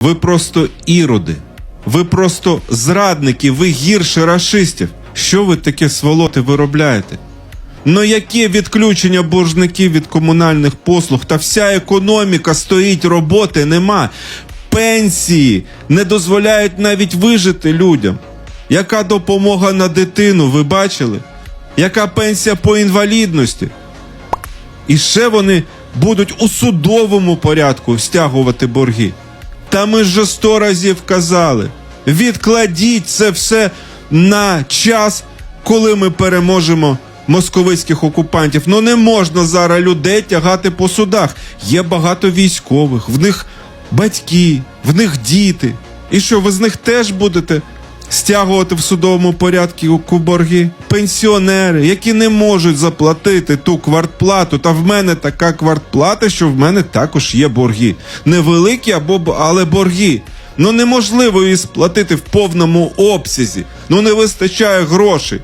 Ви просто іроди. Ви просто зрадники, ви гірше рашистів. Що ви таке сволоти виробляєте? Ну яке відключення боржників від комунальних послуг та вся економіка стоїть, роботи нема. Пенсії не дозволяють навіть вижити людям. Яка допомога на дитину, ви бачили? Яка пенсія по інвалідності? І ще вони будуть у судовому порядку стягувати борги. Та ми ж сто разів казали. Відкладіть це все на час, коли ми переможемо московицьких окупантів. Ну не можна зараз людей тягати по судах. Є багато військових, в них батьки, в них діти. І що, ви з них теж будете стягувати в судовому порядку борги? Пенсіонери, які не можуть заплатити ту квартплату, та в мене така квартплата, що в мене також є борги. Невеликі, або але борги. Ну неможливо її сплатити в повному обсязі. Ну не вистачає грошей.